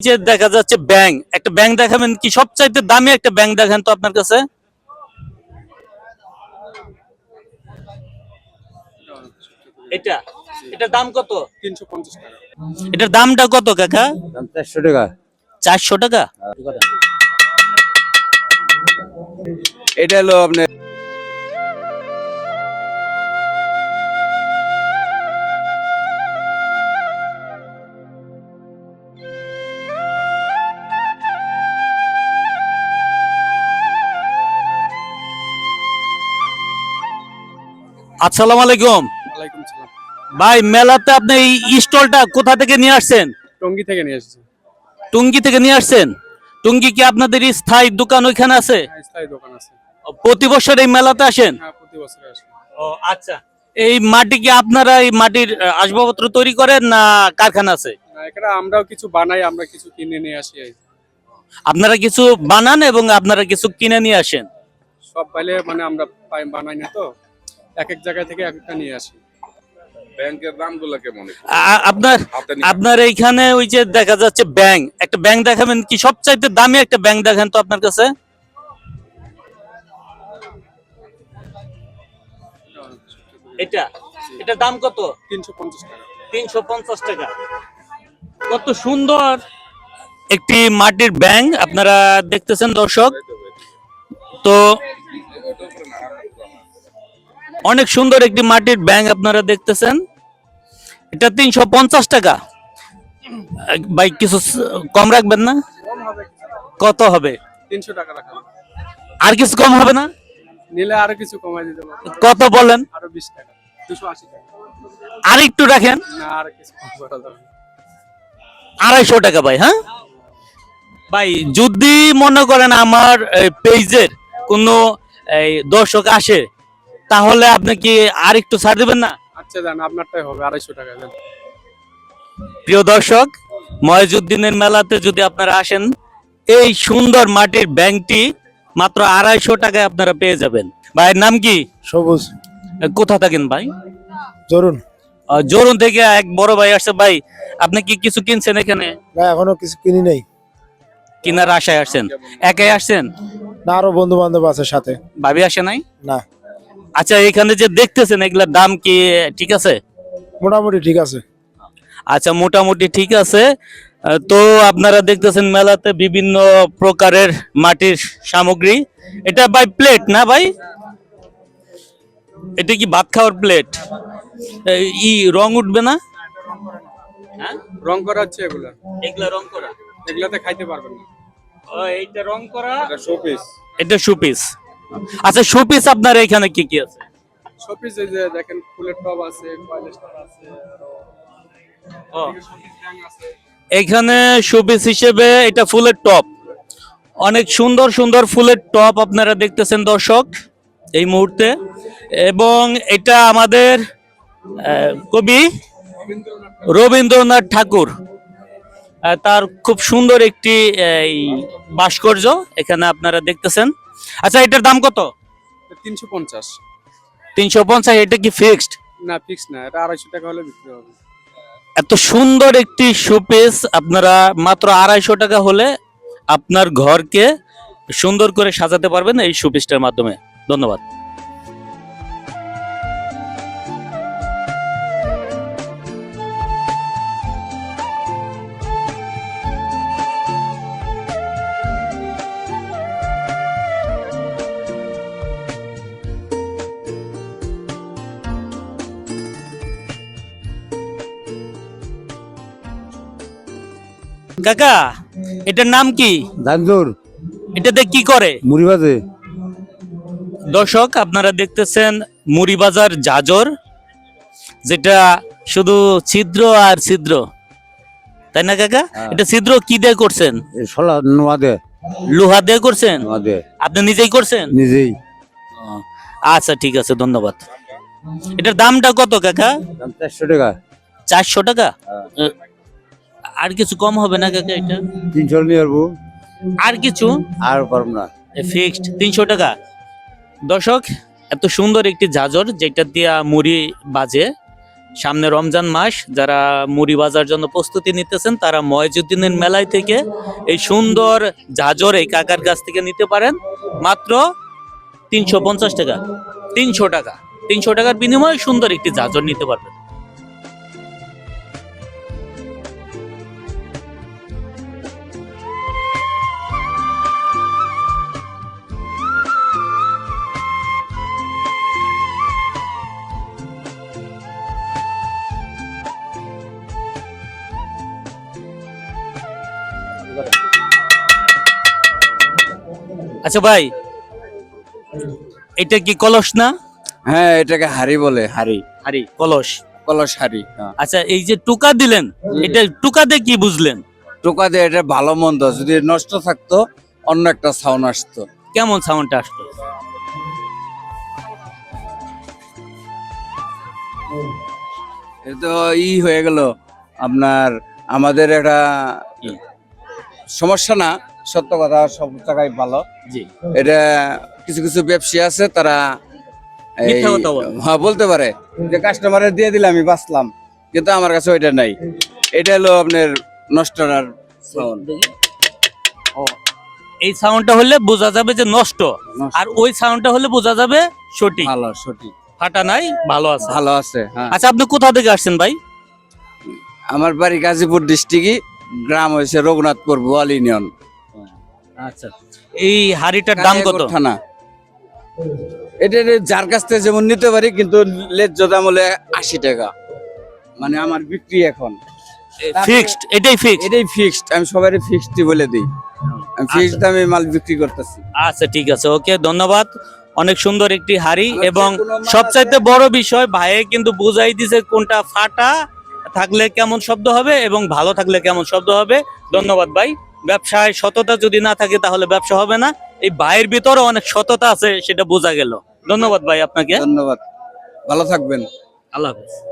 যে দেখা যাচ্ছে ব্যাংক একটা ব্যাংক দেখাবেন কি? সবচাইতে দামি একটা ব্যাংক দেখান তো আপনার কাছে। এটা এটার দাম কত? তিনশো পঞ্চাশ টাকা এটার দামটা কত কাকা? চারশো টাকা। চারশো টাকা? এটা হলো আপনার আসসালামু আলাইকুম। ওয়ালাইকুম সালাম। ভাই মেলাতে আপনি এই স্টলটা কোথা থেকে নিয়ে আসছেন? টঙ্গি থেকে নিয়ে এসেছি টুঙ্গি থেকে নিয়ে আসছেন? টুঙ্গি কি আপনাদের স্থায়ী দোকান ওইখানে আছে? হ্যাঁ, স্থায়ী দোকান আছে। প্রতি বছর এই মেলাতে আসেন? হ্যাঁ প্রতি বছর আসে। ও আচ্ছা। এই মাটি কি আপনারা এই মাটির আসবাবপত্র তৈরি করেন না কারখানা আছে? না, এখানে আমরাও কিছু বানাই আমরা কিছু কিনে নিয়ে আসি আপনারা কিছু বানান এবং আপনারা কিছু কিনে নিয়ে আসেন? সব পাইলে মানে আমরা বানাই না তো। এক এক জায়গা থেকে এক একটা নিয়ে আসি। ব্যাংকের দামগুলো কেমন আপনার আপনার এইখানে ওই যে দেখা যাচ্ছে ব্যাংক। একটা ব্যাংক দেখাবেন কি? সবচাইতে দামি একটা ব্যাংক দেখান তো আপনার কাছে। এটা? এটার দাম কত? তিনশো পঞ্চাশ টাকা। তিনশো পঞ্চাশ টাকা। কত সুন্দর! একটি মাটির ব্যাংক আপনারা দেখতেছেন দর্শক। তো অনেক সুন্দর একটি মাটির ব্যাংক আপনারা দেখতেছেন। এটা তিনশো পঞ্চাশ টাকা। ভাই কিছু কম রাখবেন না? কত হবে? তিনশো টাকা রাখা আর কিছু কম হবে না? নিলে আরও কিছু কমাই দিতে কত বলেন? আরও বিশ টাকা আর একটু রাখেন। আড়াইশো টাকা ভাই হ্যাঁ? ভাই যদি মনে করেন আমার পেজের কোনো এই, দর্শক আসে তাহলে আপনি কি আর একটু ছাড় দিবেন না? আচ্ছা জান আপনারটাই হবে আড়াইশো টাকা দেন। প্রিয় দর্শক ময়জুদ্দিনের মেলাতে যদি আপনারা আসেন এই সুন্দর মাটির ব্যাংকটি মাত্র আড়াইশো টাকায় আপনারা পেয়ে যাবেন। ভাইয়ের নাম কি? সবুজ। কোথা থাকেন ভাই? জরুন। জরুন থেকে এক বড় ভাই আসছে। ভাই আপনি কি কিছু কিনছেন এখানে? না এখনও কিছু কিনি নাই। কিনার আশায় আসছেন। একাই আসছেন? না আরও বন্ধু বান্ধব আছে সাথে। ভাবি আসে নাই? না। আচ্ছা এখানে যে দেখতেছেন এগুলার দাম কি ঠিক আছে? মোটামুটি ঠিক আছে। আচ্ছা মোটামুটি ঠিক আছে। তো আপনারা দেখতেছেন মেলাতে বিভিন্ন প্রকারের মাটির সামগ্রী। এটা বাই প্লেট না ভাই? এটা কি ভাত খাওয়ার প্লেট ই রং উঠবে না? হ্যাঁ? রং করা হচ্ছে এগুলা। এগুলা রং করা। এগুলাতে খাইতে পারবেন না। এইটা রং করা? এটা শোপিস এটা সুপিস আচ্ছা শোপিস আপনার এখানে কি কি আছে? শোপিস এই যে দেখেন ফুলের টব আছে কয়েল স্টার আছে ও। এখানে শোপিস হিসেবে এটা ফুলের টপ অনেক সুন্দর সুন্দর ফুলের টপ আপনারা দেখতেছেন দর্শক এই মুহূর্তে। এবং এটা আমাদের কবি রবীন্দ্রনাথ ঠাকুর। তার খুব সুন্দর একটি এই, ভাস্কর্য এখানে আপনারা দেখতেছেন। আচ্ছা এটার দাম কত? তিনশো পঞ্চাশ। তিনশো পঞ্চাশ এটা কি ফিক্সড না ফিক্স না এটা আড়াইশো টাকা হলে বিক্রি হবে। এত সুন্দর একটি শোপিস আপনারা মাত্র আড়াইশো টাকা হলে আপনার ঘরকে সুন্দর করে সাজাতে পারবেন এই শোপিসটার মাধ্যমে। ধন্যবাদ। কাকা এটার নাম কি? ধানজোর এটাতে কি করে? মুড়ি বাজে দর্শক আপনারা দেখতেছেন মুড়ি বাজার জাজর যেটা শুধু ছিদ্র আর ছিদ্র। তাই না কাকা? হ্যাঁ। এটা ছিদ্র কি দিয়ে করছেন? সলা নোয়া দে লোহা দিয়ে করছেন? আপনি নিজেই করছেন? নিজেই। আচ্ছা ঠিক আছে ধন্যবাদ। এটার দামটা কত কাকা? দাম চারশো টাকা। চারশো টাকা? হ্যাঁ। আর কিছু কম হবে না কাকা এটা? তিনশো নিয়ে আসব আর কিছু? আর পারব না। ফিক্সড তিনশো টাকা। দর্শক এত সুন্দর একটি জাজর যেটা দিয়া মুড়ি বাজে। সামনে রমজান মাস যারা মুড়ি বাজার জন্য প্রস্তুতি নিতেছেন তারা ময়জুদ্দিনের মেলায় থেকে এই সুন্দর জাজর এই কাকার কাছ থেকে নিতে পারেন। মাত্র তিনশো পঞ্চাশ টাকা। তিনশো টাকা। তিনশো টাকার বিনিময়ে সুন্দর একটি জাজর নিতে পারবেন। আচ্ছা ভাই এটা কি কলস না? হ্যাঁ এটাকে হাড়ি বলে হাড়ি। হারি কলস। কলস হাড়ি আচ্ছা এই যে টুকা দিলেন এটা টুকাতে কি বুঝলেন? টোকা দিয়ে এটা ভালো মন্দ যদি নষ্ট থাকতো অন্য একটা সাউন্ড আসতো। কেমন সাউন্ডটা আসতো? এটা তো ই হয়ে গেল আপনার আমাদের একটা সমস্যা না সত্য কথা সব জায়গায় ভালো। জি। এটা কিছু কিছু ব্যবসায়ী আছে তারা। হ্যাঁ বলতে পারে। যে কাস্টমারে দিয়ে দিলে আমি বাঁচলাম কিন্তু আমার কাছে ওইটা নাই। এটা হলো আপনার নষ্টরার সাউন্ড এই সাউন্ডটা হলে বোঝা যাবে যে নষ্ট। আর ওই সাউন্ডটা হলে বোঝা যাবে সঠিক। ভালো সঠিক। ফাটা নাই ভালো আছে। ভালো আছে হ্যাঁ। আচ্ছা আপনি কোথা থেকে আসছেন ভাই? আমার বাড়ি গাজীপুর ডিস্ট্রিক্টই গ্রাম হয়েছে রঘুনাথপুর বোয়াল ইউনিয়ন। আচ্ছা। এই হাড়িটার দাম কত? থানা। এটা যার কাছ থেকে যেমন নিতে পারি কিন্তু লেজ্জ দাম হলে আশি টাকা। মানে আমার বিক্রি এখন। ফিক্সড এটাই ফিক্সড এটাই ফিক্সড আমি ফিক্সডই বলে দিই। আমি ফিক্সড দামে মাল বিক্রি করতেছি। আচ্ছা ঠিক আছে ওকে ধন্যবাদ। অনেক সুন্দর একটি হাড়ি এবং সবচাইতে বড় বিষয় ভাইয়ে কিন্তু বুঝাই দিছে কোনটা ফাটা থাকলে কেমন শব্দ হবে এবং ভালো থাকলে কেমন শব্দ হবে। ধন্যবাদ ভাই। ব্যবসায় সততা যদি না থাকে তাহলে ব্যবসা হবে না। এই ভাইয়ের ভিতরে অনেক সততা আছে সেটা বোঝা গেল। ধন্যবাদ ভাই আপনাকে। ধন্যবাদ। ভালো থাকবেন। আল্লাহ হাফেজ।